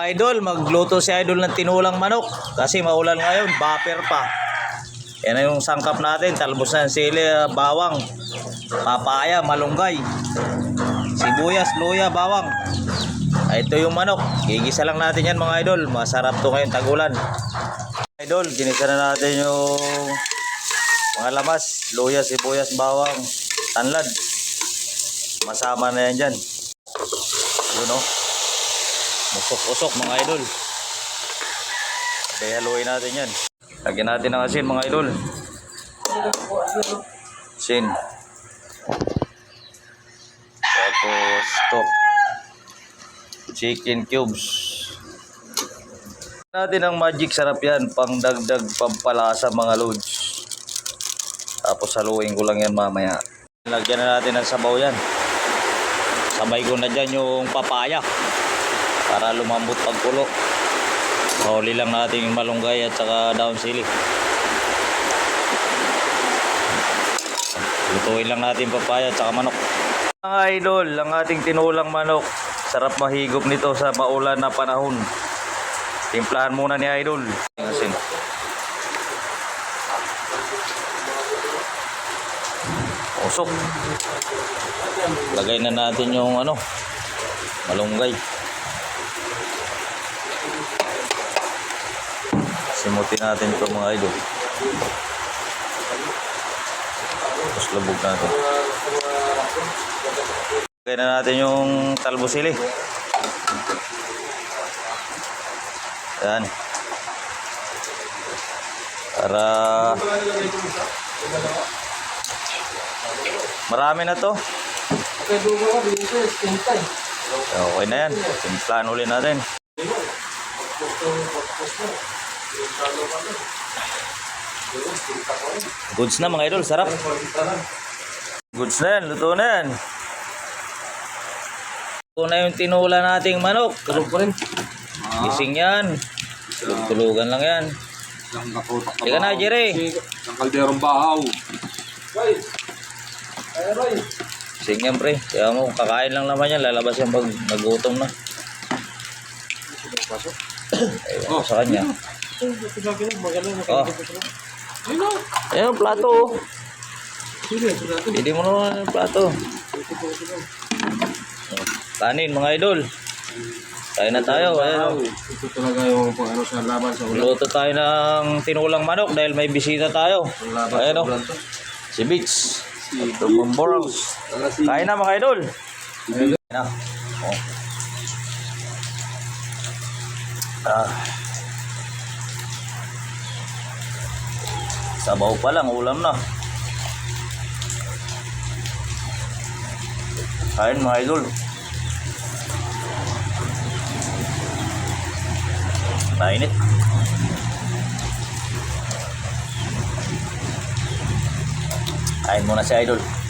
Idol, magluto si Idol ng tinulang manok kasi maulan ngayon, buffer pa. Yan na yung sangkap natin, talbos ng sili, ah, bawang, papaya, malunggay, sibuyas, luya, bawang. Ah, Ito yung manok, gigisa lang natin yan mga idol, masarap to ngayon tagulan. Idol, ginisa na natin yung mga lamas, luya, sibuyas, bawang, tanlad. Masama na yan dyan. Yun o. Usok-usok mga idol. Kaya haluin natin yan. Lagyan natin ng asin mga idol. Asin. Tapos ito. Chicken cubes. Natin ang magic sarap yan. Pang dagdag pampalasa mga loads. Tapos haluin ko lang yan mamaya. Lagyan na natin ng sabaw yan. Sabay ko na dyan yung papaya para lumambot pagkulo. Huli lang natin yung malunggay at saka down sili. Lutuin lang natin papaya at saka manok. Mga idol, ang ating tinulang manok. Sarap mahigop nito sa maulan na panahon. Timplahan muna ni idol. Asin. Usok. Lagay na natin yung ano, malunggay. Simutin natin ito mga idol. Tapos lubog natin. Lagay na natin yung talbosili. Yan. Para marami na to. Okay na yan. Timplahan uli natin. Goods na mga idol, sarap. Goods na yan, luto na yan. Luto na yung tinula nating manok. Tulog pa rin. Gising yan. Tulog-tulugan lang yan. Teka na, Jerry. Ang kalderong bahaw. Gising yan, pre. Kaya mo, kakain lang naman yan. Lalabas yan pag nagutom na. Ewan ko sa kanya. Oh. Ayan ang plato. oh. Hindi mo naman ang plato. Kanin, mga idol. Kain na tayo. Ayan, oh. Ito talaga yung pang ano sa laban sa ulan. Luto tayo ng tinulang manok dahil may bisita tayo. Ayan sa o, ulan to. si Beach. Si si Kain na mga idol. Kain na. Oh. Ah. Sabaw pa lang, ulam na. Kain mga idol. Mainit. Kain muna si idol.